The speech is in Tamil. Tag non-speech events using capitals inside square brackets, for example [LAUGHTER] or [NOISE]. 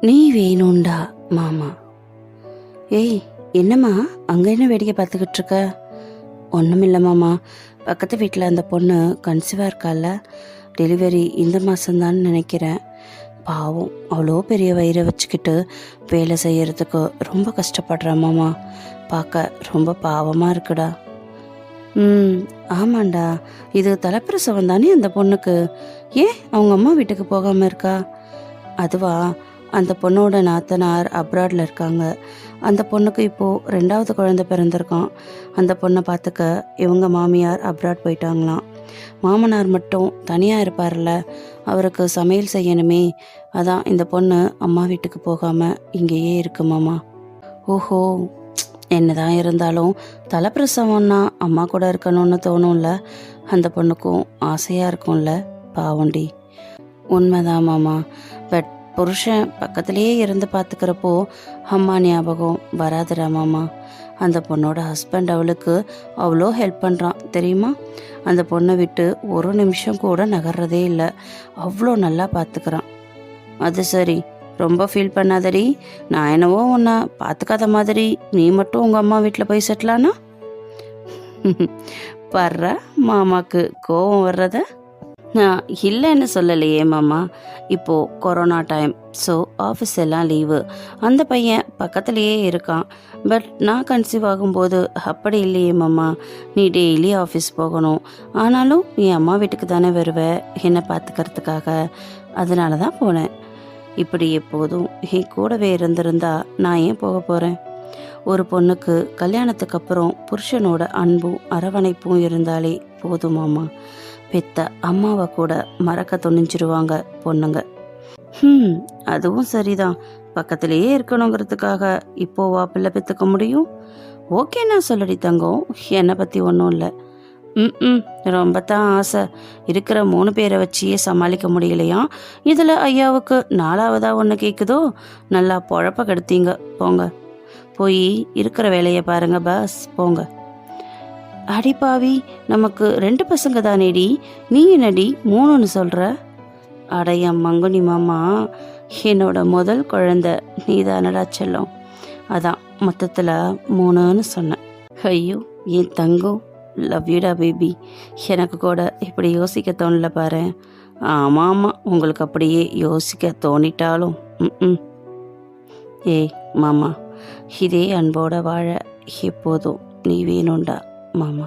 நீ வேணும்டா மாமா. ஏய் என்னம்மா? அங்கே என்ன வேடிக்கை பார்த்துக்கிட்டு இருக்க? ஒன்றும் மாமா. பக்கத்து வீட்டில் அந்த பொண்ணு கன்சீவாக இருக்கால. டெலிவரி இந்த மாதம்தான் நினைக்கிறேன். பாவம் அவ்வளோ பெரிய வயிறை வச்சுக்கிட்டு வேலை செய்கிறதுக்கு ரொம்ப கஷ்டப்படுறா மாமா. பார்க்க ரொம்ப பாவமாக இருக்குடா. ம் ஆமாண்டா. இது தலைப்பிரசவம் தானே அந்த பொண்ணுக்கு. ஏன் அவங்க அம்மா வீட்டுக்கு போகாமல் இருக்கா? அதுவா அந்த பொண்ணோட நாத்தனார் அப்ராடில் இருக்காங்க. அந்த பொண்ணுக்கு இப்போது ரெண்டாவது குழந்தை பிறந்திருக்கான். அந்த பொண்ணை பார்த்துக்க இவங்க மாமியார் அப்ராட் போயிட்டாங்களாம். மாமனார் மட்டும் தனியாக இருப்பார்ல. அவருக்கு சமையல் செய்யணுமே. அதான் இந்த பொண்ணு அம்மா வீட்டுக்கு போகாமல் இங்கேயே இருக்கு மாமா. ஓஹோ என்னதான் இருந்தாலும் தலைப்பிரசவம்னா அம்மா கூட இருக்கணும்னு தோணும்ல. அந்த பொண்ணுக்கும் ஆசையாக இருக்கும்ல பாவண்டி. உண்மைதான் மாமா. பட் புருஷன் பக்கத்துலேயே இருந்து பார்த்துக்கிறப்போ அம்மா ஞாபகம் வராது மாமா. அந்த பொண்ணோட ஹஸ்பண்ட் அவளுக்கு அவ்வளோ ஹெல்ப் பண்ணுறான் தெரியுமா? அந்த பொண்ணை விட்டு ஒரு நிமிஷம் கூட நகர்றதே இல்லை. அவ்வளோ நல்லா பார்த்துக்கிறான். அது சரி ரொம்ப ஃபீல் பண்ணாதடி. நான் என்னவோ உன்னை பார்த்துக்காத மாதிரி நீ மட்டும் உங்கள் அம்மா வீட்டில் போய் செட்டிலானா [LAUGHS] பர்ற மாமாக்கு கோவம் வர்றதை? நான் இல்லைன்னு சொல்லலையே மாமா. இப்போது கொரோனா டைம் ஸோ ஆஃபீஸ் எல்லாம் லீவு அந்த பையன் பக்கத்துலேயே இருக்கான். பட் நான் கன்சீவ் ஆகும்போது அப்படி இல்லையே மாமா. நீ டெய்லி ஆஃபீஸ் போகணும். ஆனாலும் என் அம்மா வீட்டுக்கு தானே வருவ என்னை பார்த்துக்கிறதுக்காக. அதனால தான் போனேன். இப்படி எப்போதும் என் கூடவே இருந்திருந்தா நான் ஏன் போக போகிறேன் ஒரு பொண்ணுக்கு கல்யாணத்துக்கு அப்புறம் புருஷனோட அன்பும் அரவணைப்பும் இருந்தாலே போதுமாமா பெத்த அம்மாவை கூட மறக்க துணிஞ்சிருவாங்க பொண்ணுங்க. ம் அதுவும் சரிதான். பக்கத்திலேயே இருக்கணுங்கிறதுக்காக இப்போவா பிள்ளை பெற்றுக்க முடியும்? ஓகேண்ணா சொல்லடி தங்கம் என்னை பற்றி ஒன்றும் இல்லை. ம் ம் ரொம்ப தான் ஆசை. இருக்கிற மூணு பேரை வச்சியே சமாளிக்க முடியலையா? இதில் ஐயாவுக்கு நாலாவதா ஒன்று கேட்குதோ நல்லா பொழப்ப கெடுத்தீங்க போங்க. போய் இருக்கிற வேலையை பாருங்க பாஸ் போங்க. அடி பாவி நமக்கு ரெண்டு பசங்க தானேடி. நீ என்னடி மூணுன்னு சொல்கிற அடைய மங்குனி மாமா என்னோட முதல் குழந்தை. நீதானடா செல்லம். அதான் மொத்தத்தில் மூணுன்னு சொன்னேன். ஐயோ என் தங்கம். லவ் யூடா பேபி எனக்கு கூட இப்படி யோசிக்க தோணல பாரு. ஆமாம் ஆமாம் உங்களுக்கு அப்படியே யோசிக்க தோணிட்டாலும். ம் ஏய் மாமா இதே அன்போட வாழ எப்போதும் நீ வேணும்டா. மாமா